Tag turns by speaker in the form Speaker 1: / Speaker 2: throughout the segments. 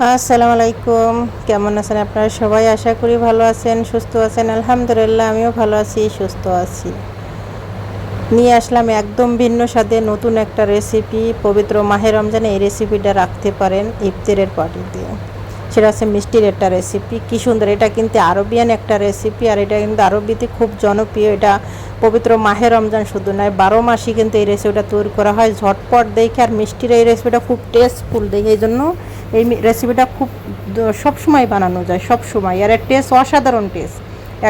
Speaker 1: আসসালামু আলাইকুম কেমন আছেন আপনারা? সবাই আশা করি ভালো আছেন, সুস্থ আছেন। আলহামদুলিল্লাহ, আমিও ভালো আছি, সুস্থ আছি। নিয়ে আসলাম একদম ভিন্ন স্বাদে নতুন একটা রেসিপি পবিত্র মাহে রমজানে এই রেসিপিটা রাখতে পারেন ইফতারের পার্টিতে সেটা হচ্ছে মিষ্টির একটা রেসিপি কী সুন্দর, এটা কিন্তু আরবিয়ান একটা রেসিপি আর এটা কিন্তু আরবিতে খুব জনপ্রিয়। এটা পবিত্র মাহে রমজান শুধু নয়, বারো মাসই কিন্তু এই রেসিপিটা তৈরি করা হয়। ঝটপট দেখে আর মিষ্টির এই রেসিপিটা খুব টেস্টফুল দেখে। এই জন্য এই রেসিপিটা খুব সব সময় বানানো যায়, সব সময়। আর এর টেস্ট অসাধারণ টেস্ট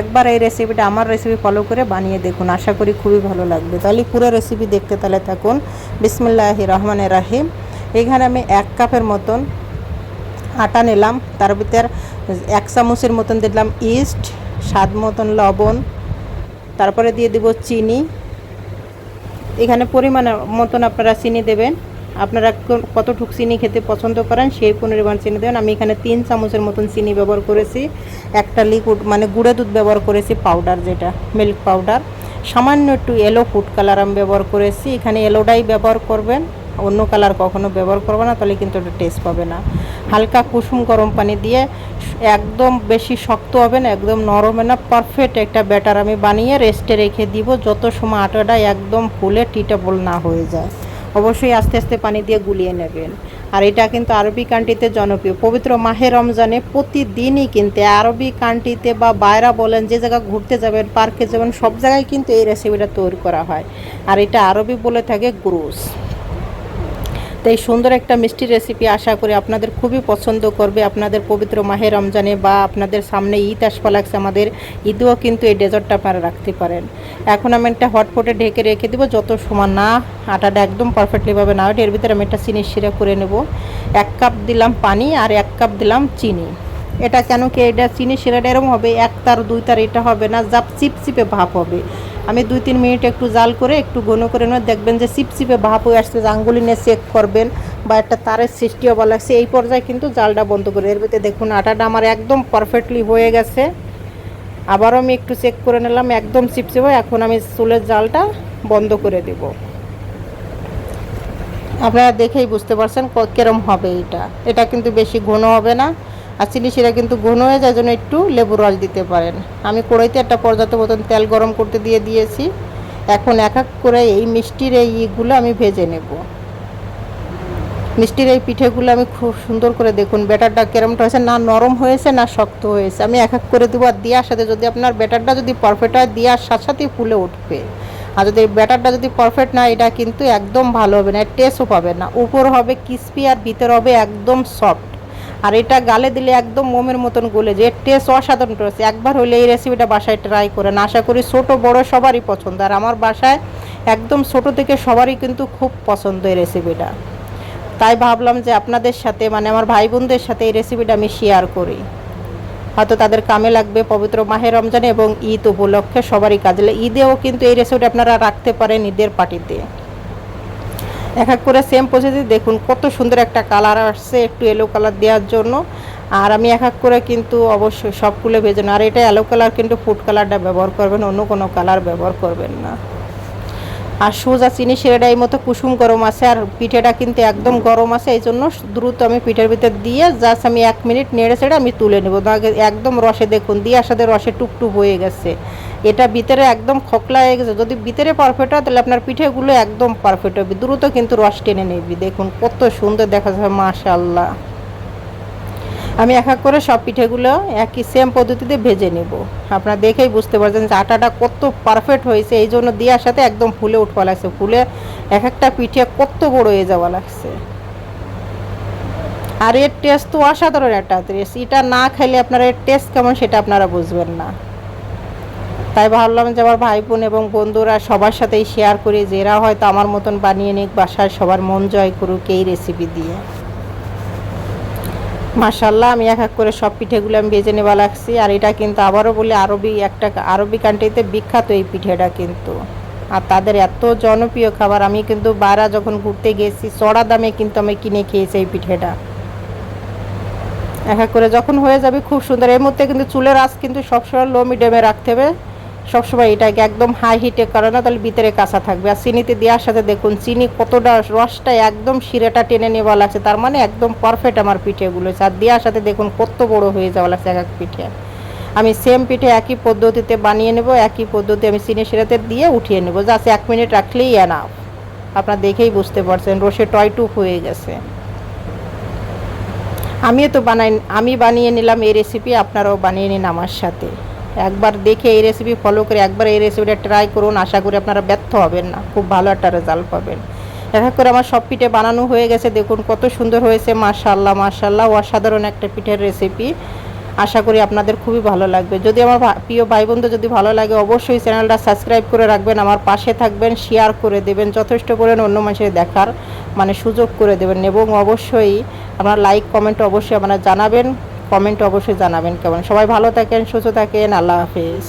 Speaker 1: একবার এই রেসিপিটা আমার রেসিপি ফলো করে বানিয়ে দেখুন। আশা করি খুবই ভালো লাগবে। তাহলে পুরো রেসিপি দেখতে তাহলে থাকুন। বিসমিল্লাহ রহমানের রাহিম। এখানে আমি এক কাপের মতন আটা নিলাম। তার ভিতর এক চামচের মতন দিলাম ইস্ট স্বাদ মতন লবণ। তারপরে দিয়ে দিব চিনি। এখানে পরিমাণ মতন আপনারা চিনি দেবেন। আপনারা কতটুক চিনি খেতে পছন্দ করেন, সেই পরিমাণ চিনি দেবেন আমি এখানে তিন চামচের মতন চিনি ব্যবহার করেছি। একটা লিকুইড মানে গুঁড়ো দুধ ব্যবহার করেছি পাউডার যেটা মিল্ক পাউডার সামান্য একটু এলো ফুড কালার আমি ব্যবহার করেছি। এখানে এলোটাই ব্যবহার করবেন, অন্য কালার কখনো ব্যবহার করবে না, তাহলে কিন্তু ওটা টেস্ট পাবে না। হালকা কুসুম গরম পানি দিয়ে একদম বেশি শক্ত হবে না, একদম নরম না। পারফেক্ট একটা ব্যাটার আমি বানিয়ে রেস্টে রেখে দিব, যত সময় আটাটা একদম ফুলে টিটাবল না হয়ে যায়। অবশ্যই আস্তে আস্তে পানি দিয়ে গুলিয়ে নেবেন। আর এটা কিন্তু আরবি কান্ট্রিতে জনপ্রিয়। পবিত্র মাহে রমজানে প্রতিদিনই কিন্তু আরবি কান্ট্রিতে বা বাইরা বলেন, যে জায়গা ঘুরতে যাবেন, পার্কে যাবেন, সব জায়গায় কিন্তু এই রেসিপিটা তৈরি করা হয়। আর এটা আরবি বলে থাকে গ্রুস। তো এই সুন্দর একটা মিষ্টি রেসিপি আশা করি আপনাদের খুবই পছন্দ করবে। আপনাদের পবিত্র মাহে রমজানে বা আপনাদের সামনে ঈদ আসপা লাগছে আমাদের, ঈদেও কিন্তু এই ডেজার্টটা আপনারা রাখতে পারেন। এখন আমি একটা হটপটে ঢেকে রেখে দেবো, যত সময় না, আটাটা একদম পারফেক্টলিভাবে না হয় এর ভিতরে আমি একটা চিনি শিরা করে নেব। এক কাপ দিলাম পানি আর এক কাপ দিলাম চিনি। এটা কেন কি এটা চিনি শিরাটা এরকম হবে, এক তার, দুই তার, এটা হবে না, জাপ চিপচিপে ভাপ হবে। আমি দুই তিন মিনিট একটু জাল করে একটু ঘন করে নেওয়া, দেখবেন যে চিপচিপে ভাপ হয়ে আসছে আঙ্গুলি নিয়ে চেক করবেন বা একটা তারের সৃষ্টি হওয়া লাগছে, এই পর্যায়ে কিন্তু জালটা বন্ধ করে। এর ভিতরে দেখুন, আটাটা আমার একদম পারফেক্টলি হয়ে গেছে। আবারও আমি একটু চেক করে নিলাম, একদম চিপচিপে এখন আমি চুলের জালটা বন্ধ করে দেব। আপনারা দেখেই বুঝতে পারছেন কিরম হবে এটা এটা কিন্তু বেশি ঘন হবে না। আর চিনি শিরা কিন্তু ঘন হয়ে যায় জন্য একটু লেবু রস দিতে পারেন। আমি কড়াইতে একটা পর্যাপ্ত মতন তেল গরম করতে দিয়ে দিয়েছি। এখন এক এক করে এই মিষ্টির এই ইগুলো আমি ভেজে নেব। মিষ্টির এই পিঠেগুলো আমি খুব সুন্দর করে দেখুন, ব্যাটারটা কেরমটা হয়েছে না নরম হয়েছে, না শক্ত হয়েছে। আমি এক এক করে দেবো আর দেওয়ার সাথে যদি আপনার ব্যাটারটা যদি পারফেক্ট হয় দেওয়ার সাথে সাথেই ফুলে উঠবে। আর যদি ব্যাটারটা যদি পারফেক্ট না এটা কিন্তু একদম ভালো হবে না টেস্টও পাবে না। উপর হবে ক্রিস্পি আর ভিতর হবে একদম সফট আর এটা গালে দিলে একদম মোমের মতন গলে যে টেস্ট অসাধারণ টেস্ট একবার হলে এই রেসিপিটা বাসায় ট্রাই করেন আশা করি ছোট, বড় সবারই পছন্দ। আর আমার বাসায় একদম ছোট থেকে সবারই কিন্তু খুব পছন্দ এই রেসিপিটা তাই ভাবলাম যে আপনাদের সাথে মানে আমার ভাই বোনদের সাথে এই রেসিপিটা আমি শেয়ার করি। হয়তো তাদের কামে লাগবে পবিত্র মাহে রমজানে এবং ঈদ উপলক্ষে সবারই কাজে। ঈদেও কিন্তু এই রেসিপিটা আপনারা রাখতে পারেন ঈদের পার্টিতে এক এক করে সেম প্রসেসে দেখুন কত সুন্দর একটা কালার আসছে, একটু এলো কালার দেওয়ার জন্য। আর আমি এক এক করে কিন্তু অবশ্যই সবগুলো ভেজে। আর এটা এলো কালার কিন্তু ফুড কালারটা ব্যবহার করবেন, অন্য কোনো কালার ব্যবহার করবেন না। আর সোজা চিনি সেটা এই মতো কুসুম গরম আছে, আর পিঠেটা কিন্তু একদম গরম আছে, এই জন্য দ্রুত আমি পিঠের ভিতর দিয়ে জাস্ট আমি এক মিনিট নেড়ে ছেড়ে আমি তুলে নেব। একদম রসে দেখুন দিয়ার সাথে রসে টুকটুক হয়ে গেছে। এটা ভিতরে একদম খোকলা হয়ে গেছে। যদি ভিতরে পারফেক্ট হয়, তাহলে আপনার পিঠেগুলো একদম পারফেক্ট হবে। দ্রুত কিন্তু রস টেনে নেবি। দেখুন কত সুন্দর দেখা যাবে মাশাল্লাহ আমি এক এক করে সব পিঠেগুলো একই সেম পদ্ধতিতে ভেজে নেব। আপনারা দেখেই বুঝতে পারছেন যে আটাটা কত পারফেক্ট হয়েছে। এই জন্য দেওয়ার সাথে একদম ফুলে উঠবা লাগছে। ফুলে এক একটা পিঠে কত বড় হয়ে যাওয়া লাগছে। আর এর টেস্ট তো অসাধারণ একটা টেস্ট এটা না খাইলে আপনারা এর টেস্ট কেমন সেটা আপনারা বুঝবেন না। তাই ভাবলাম যে আমার ভাই বোন এবং বন্ধুরা সবার সাথেই শেয়ার করি। যে এরা হয়তো আমার মতন বানিয়ে নিক, বাসায় সবার মন জয় করুক এই রেসিপি দিয়ে। মাশাল্লাহ আমি এক এক করে সব পিঠেগুলো আমি বেজে নেওয়া লাগছি। আর এটা কিন্তু আবারও বলি, আরবি একটা, আরবি কান্ট্রিতে বিখ্যাত এই পিঠেটা কিন্তু। আর তাদের এত জনপ্রিয় খাবার, আমি কিন্তু বাইরা যখন ঘুরতে গেছি, চড়া দামে কিন্তু আমি কিনে খেয়েছি এই পিঠেটা। এক এক করে যখন হয়ে যাবে, খুব সুন্দর। এর মধ্যে কিন্তু চুলের আঁচ কিন্তু সবসময় লো মিডিয়ামে রাখতে হবে। সবসময় এটাকে একদম হাই হিটে করে না, তাহলে ভিতরে কাঁচা থাকবে। আর চিনিতে দেওয়ার সাথে দেখুন, চিনি কতটা রসটা একদম শিরাটা টেনে নেওয়া লাগছে, তার মানে একদম পারফেক্ট আমার পিঠেগুলো আর দেওয়ার সাথে দেখুন, কত বড় হয়ে যাওয়া লাগছে এক এক পিঠে। আমি সেম পিঠে একই পদ্ধতিতে বানিয়ে নেব, একই পদ্ধতি আমি চিনি শিরাতে দিয়ে উঠিয়ে নেব। জাস্ট এক মিনিট রাখলেই এনাফ আপনারা দেখেই বুঝতে পারছেন রসে টয়টুক হয়ে গেছে। আমিও তো বানাই, আমি বানিয়ে নিলাম এই রেসিপি আপনারাও বানিয়ে নিন আমার সাথে। একবার দেখে এই রেসিপি ফলো করে একবার এই রেসিপিটা ট্রাই করুন, আশা করি আপনারা ব্যর্থ হবেন না। খুব ভালো একটা রেজাল্ট পাবেন। এক করে আমার সব পিঠে বানানো হয়ে গেছে, দেখুন কত সুন্দর হয়েছে মাশাল্লাহ মাশাল্লাহ অসাধারণ একটা পিঠের রেসিপি আশা করি আপনাদের খুবই ভালো লাগবে। যদি আমার প্রিয় ভাই বোনদের যদি ভালো লাগে, অবশ্যই চ্যানেলটা সাবস্ক্রাইব করে রাখবেন, আমার পাশে থাকবেন শেয়ার করে দেবেন, যথেষ্ট করে অন্য মানুষের দেখার মানে সুযোগ করে দেবেন এবং অবশ্যই আপনার লাইক কমেন্ট অবশ্যই আপনারা জানাবেন। কমেন্ট অবশ্যই জানাবেন। কেমন? সবাই ভালো থাকেন সুস্থ থাকেন আল্লাহ হাফিজ।